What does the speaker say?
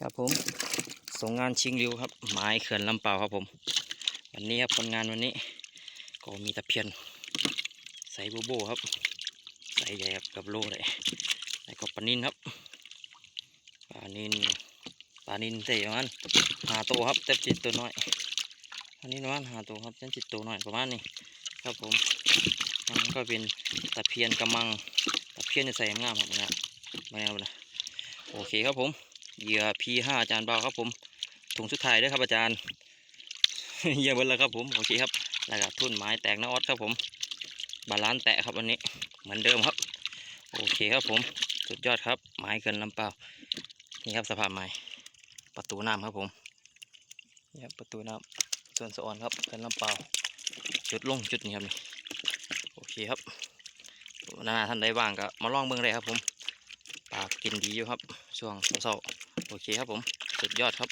ครับผมส่งงานชิงริวครับไม้เขื่อนลำเปล่าครับผม วันนี้ครับผลงานวันนี้ ก็มีตะเพียนใส่โบโบครับ ใส่ใหญ่ครับกับโลเลยแล้วก็ปลานินครับปลานินปลานินใส่ประมาณหาตัวครับแต่จิตตัวน้อยอันนี้ประมาณหาตัวครับแต่จิตตัวน้อยประมาณนี้ครับผมมันก็เป็นตะเพียนกระมังตะเพียนจะใส่งามครับนะไม่เอานะโอเคครับผม เหยื่อ P5 อาจารย์เบาครับผมถุงสุดท้ายด้วยครับอาจารย์เหยื่อเบิดแล้วครับผมโอเคครับแล้วก็ทุ่นไม้แตกน้ออดครับผม บาลานแตะครับวันนี้ เหมือนเดิมครับ โอเคครับผม สุดยอดครับ ไม้เกินลำเปล่า นี่ครับสภาพไม้ ประตูน้ำครับผมนี่ครับประตูน้ำส่วนสะออนครับเกินลำเปล่า จุดลงจุดนี้ครับนี่ โอเคครับนาท่านใดว่างก็มาลองเบิ่งเลยครับผม ปลากินดีอยู่ครับ ช่วงเช้าโอเคครับผม สุดยอดครับ